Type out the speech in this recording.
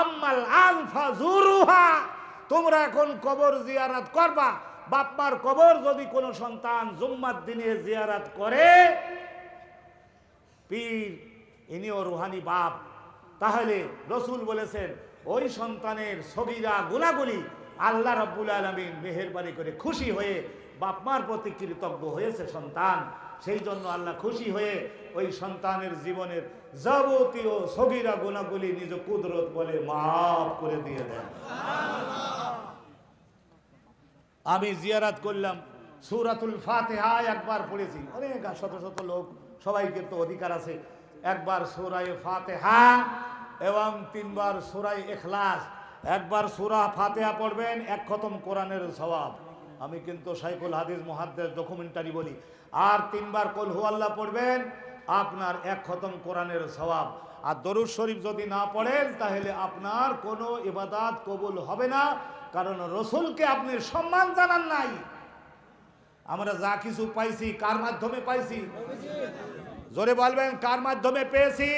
আম্মাল আনফা জুরুহা। তোমরা এখন কবর জিয়ারাত করবা। বাপমার কবর যদি কোনো সন্তান জুম্মার দিনে জিয়ারাত করে, পীর, ইনিও রুহানি বাপ, তাহলে রসুল বলেছেন, ওই সন্তানের সবিরা গুলাগুলি আল্লাহ রব্বুল আলমিন মেহেরবানি করে খুশি হয়ে বাপমার প্রতি কৃতজ্ঞ হয়েছে সন্তান। সেই জন্য আল্লাহ খুশি হয়ে ওই সন্তানের জীবনের যাবতীয় সগিরা গুণাগুলি নিজ কুদরত বলে মাফ করে দিয়ে দেন। আমি জিয়ারাত করলাম, সুরাতুল ফাতেহা একবার পড়েছি। অনেক শত শত লোক, সবাইকে তো অধিকার আছে। একবার সুরায় ফাতেহা এবং তিনবার সুরাই এখলাস একবার সুরা ফাতেহা পড়বেন, এক খতম কোরআনের সওয়াব। আমি কিন্তু সাইকুল হাদিস মহাদ্দের ডকুমেন্টারি বলি। আর তিনবার কল হু আল্লাহ পড়বেন, আপনার এক খতম কোরআনের সওয়াব। আর দরুদ শরীফ যদি না পড়েন, তাহলে আপনার কোনো ইবাদাত কবুল হবে না, কারণ রসুলকে আপনি সম্মান জানান নাই। আমরা যা কিছু পাইছি, কার মাধ্যমে পাইছি? জোরে বলবেন, কার মাধ্যমে পেয়েছি?